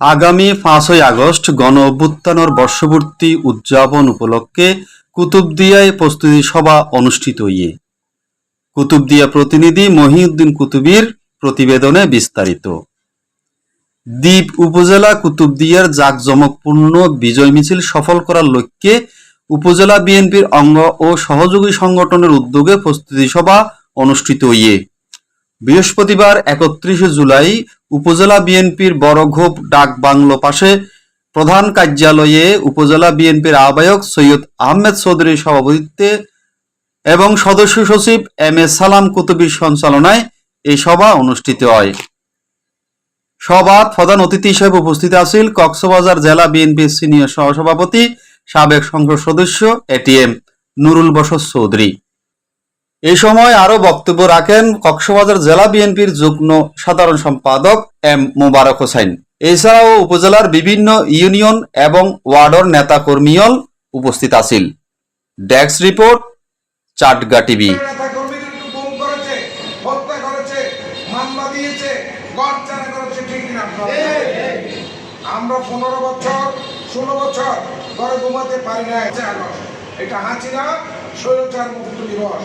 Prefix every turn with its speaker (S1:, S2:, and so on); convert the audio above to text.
S1: আগামী পাঁচই আগস্ট গণ অভ্যুত্থানের বর্ষপূর্তি উদযাপন উপলক্ষে কুতুবদিয়ায় প্রস্তুতি সভা অনুষ্ঠিত ইয়ে কুতুবদিয়া প্রতিনিধি মহিউদ্দিন কুতুবির প্রতিবেদনে বিস্তারিত। দ্বীপ উপজেলা কুতুবদিয়ার জাঁকজমকপূর্ণ বিজয় মিছিল সফল করার লক্ষ্যে উপজেলা বিএনপির অঙ্গ ও সহযোগী সংগঠনের উদ্যোগে প্রস্তুতি সভা অনুষ্ঠিত ইয়ে বৃহস্পতিবার একত্রিশে জুলাই উপজেলা বিএনপির বড়ঘোপ ডাক বাংলো পাশে প্রধান কার্যালয়ে উপজেলা বিএনপির আহ্বায়ক সৈয়দ আহমেদ চৌধুরীর সভাপতিত্বে এবং সদস্য সচিব এম এ সালাম কুতুবির সঞ্চালনায় এই সভা অনুষ্ঠিত হয়। সভাত প্রধান অতিথি হিসেবে উপস্থিত আছেন কক্সবাজার জেলা বিএনপির সিনিয়র সহসভাপতি, সাবেক সংসদ সদস্য এটিএম নুরুল বসর চৌধুরী। এই সময় আরও বক্তব্য রাখেন কক্সবাজার জেলা বিএনপির যুগ্ম সাধারণ সম্পাদক এম মোবারক হোসাইন। এছাড়াও উপজেলার বিভিন্ন ইউনিয়ন এবং ওয়ার্ডর নেতা কর্মীল উপস্থিত আছিল। Desk report, Chatga TV.
S2: না আমরা পনেরো বছর, ষোলো বছর ঘরে ঘুমাতে পারি না এটা হাসিনা স্বৈরচার মুক্ত দিবস